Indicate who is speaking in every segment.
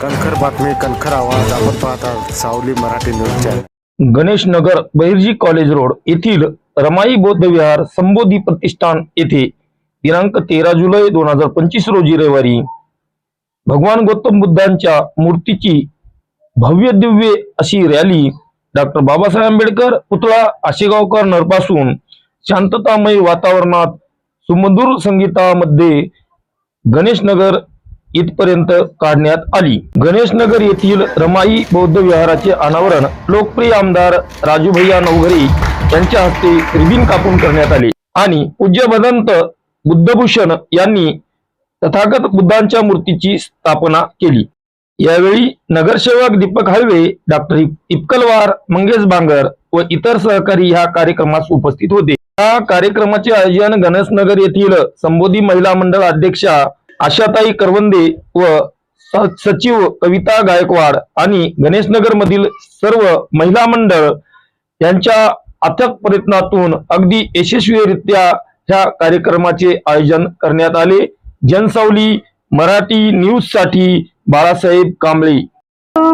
Speaker 1: कणखर बातमी कणखर आवाज आपण पाहता Savli Marathi news channel
Speaker 2: Ganesh Nagar Bahirji college road येथील रमाई बौद्ध विहार संबोधी प्रतिष्ठान येथे दिनांक तेरा जुलै दोन हजार पंचवीस रोजी रविवारी भगवान गौतम बुद्धांच्या मूर्तीची भव्य दिव्य अशी रॅली डॉक्टर बाबासाहेब आंबेडकर पुतळा आशेगावकर नरपासून शांततामय वातावरणात सुमधुर संगीतामध्ये गणेश नगर इथपर्यंत काढण्यात आली. गणेशनगर येथील रमाई बौद्ध विहाराचे अनावरण लोकप्रिय आमदार राजूभैया नवघरे यांच्या हस्ते रिबिन कापून करण्यात आले. आणि पूज्य भदंत बुद्धभूषण यांनी तथागत बुद्धांच्या मूर्तीची स्थापना केली. यावेळी नगरसेवक दीपक हळवे डॉक्टर इपकलवार मंगेश बांगर व इतर सहकारी ह्या कार्यक्रमास उपस्थित होते. या कार्यक्रमाचे आयोजन गणेशनगर येथील संबोधी महिला मंडळ अध्यक्षा आशाताई करवंदे व स- सचिव कविता गायकवाड आणि गणेशनगर मधील सर्व महिला मंडळ यांच्या अथक प्रयत्नातून अगदी यशस्वीरित्या ह्या कार्यक्रमाचे आयोजन करण्यात आले. जनसावली मराठी न्यूजसाठी बाळासाहेब कांबळे.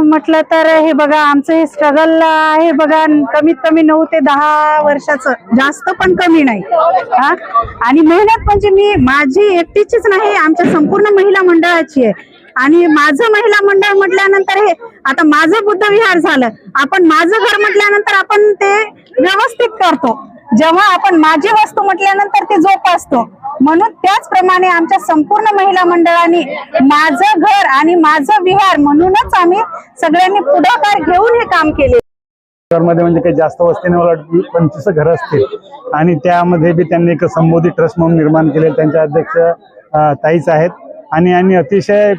Speaker 3: म्हटलं तर हे बघा आमचं हे स्ट्रगल आहे बघा कमीत कमी नऊ ते दहा वर्षाचं. जास्त पण कमी नाही. हा? आणि मेहनत म्हणजे मी माझी एकटीचीच नाही आमच्या संपूर्ण महिला मंडळाची आहे. आणि माझं महिला मंडळ म्हटल्यानंतर हे आता माझं बुद्ध विहार झालं. आपण माझं घर म्हटल्यानंतर आपण ते व्यवस्थित करतो. जेव्हा आपण माझी वस्तू म्हटल्यानंतर ते जोपासतो म्हणून त्याचप्रमाणे आमच्या संपूर्ण महिला मंडळाने माझं घर आणि माझं विहार म्हणूनच आम्ही सगळ्यांनी पुढाकार घेऊन हे काम केले.
Speaker 4: मध्ये म्हणजे काही जास्त वस्ती नाही मला पंचवीस घर असतील. आणि त्यामध्ये बी त्यांनी एक संबोधी ट्रस्ट म्हणून निर्माण केले त्यांच्या अध्यक्ष ताईच आहेत. आणि यांनी अतिशय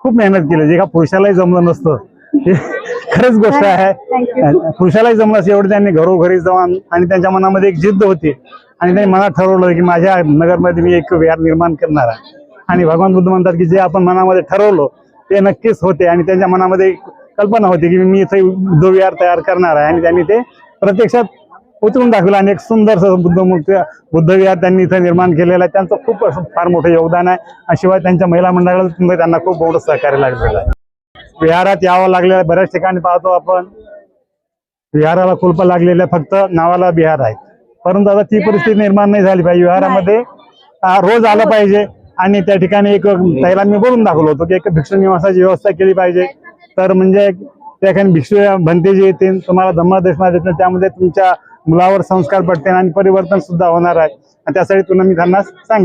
Speaker 4: खूप मेहनत केली. जे का पुरुषालाही जमलं नसतं. खरंच गोष्ट आहे. पुरुषालाही जमलं एवढं त्यांनी घरोघरी जाऊन आणि त्यांच्या मनामध्ये एक जिद्द होती. आणि त्यांनी मनात ठरवलं की माझ्या नगरमध्ये मी एक विहार निर्माण करणार आहे. आणि भगवान बुद्ध म्हणतात की जे आपण मनामध्ये ठरवलं ते नक्कीच होते. आणि त्यांच्या मनामध्ये कल्पना होती की मी इथे बुद्ध विहार तयार करणार आहे. आणि त्यांनी ते प्रत्यक्षात उतरून दाखवलं. आणि एक सुंदर बुद्ध मूर्ती बुद्ध विहार त्यांनी इथं निर्माण केलेलं आहे. त्यांचं खूप फार मोठं योगदान आहे. आणि शिवाय त्यांच्या महिला मंडळाला त्यांना खूप मोठं सहकार्य लागलेलं आहे. विहारात यावं लागलेलं बऱ्याच ठिकाणी पाहतो आपण. विहाराला कुलप लागलेलं फक्त नावाला विहार आहे परंतु आता ती परिस्थिती निर्माण नाही झाली पाहिजे. विहारामध्ये रोज आलं पाहिजे. आणि त्या ठिकाणी एक त्याला मी बोलून दाखवलं होतो की एक भिक्षू निवासाची व्यवस्था केली पाहिजे. तर म्हणजे त्या ठिकाणी भिक्षू भंते जे येतील तुम्हाला धम्मदर्शना देतील त्यामध्ये तुमच्या मुलावर संस्कार पडतील आणि परिवर्तन सुद्धा होणार आहे. आणि त्यासाठी तुला मी त्यांना सांगितलं.